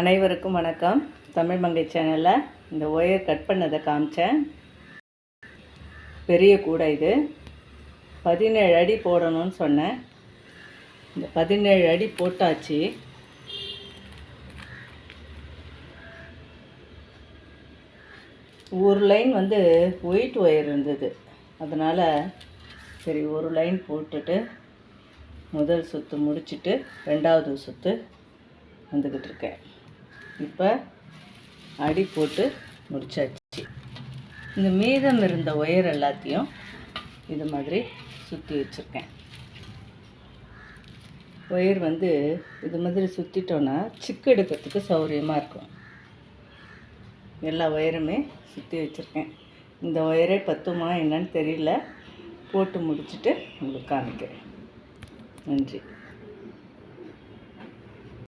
அனைவருக்கும் வணக்கம். தமிழ் மங்கை சேனலில் இந்த ஒயர் கட் பண்ணதை காமிச்சேன். பெரிய கூடை இது. பதினேழு அடி போடணும்னு சொன்னேன். இந்த பதினேழு அடி போட்டாச்சு. ஒரு லைன் வந்து ஒயிட் ஒயர் இருந்தது. அதனால் சரி ஒரு லைன் போட்டுட்டு முதல் சுற்று முடிச்சுட்டு ரெண்டாவது சுற்று வந்துக்கிட்டு இருக்கேன். இப்போ அடி போட்டு முடிச்சாச்சு. இந்த மீதம் இருந்த ஒயர் எல்லாத்தையும் இது மாதிரி சுற்றி வச்சுருக்கேன். ஒயர் வந்து இது மாதிரி சுற்றிட்டோன்னா சிக்கு எடுக்கிறதுக்கு சௌகரியமாக இருக்கும். எல்லா ஒயருமே சுற்றி வச்சுருக்கேன். இந்த ஒயரே பத்துமா என்னன்னு தெரியல. போட்டு முடிச்சுட்டு உங்களுக்கு காமிக்கிறேன். நன்றி.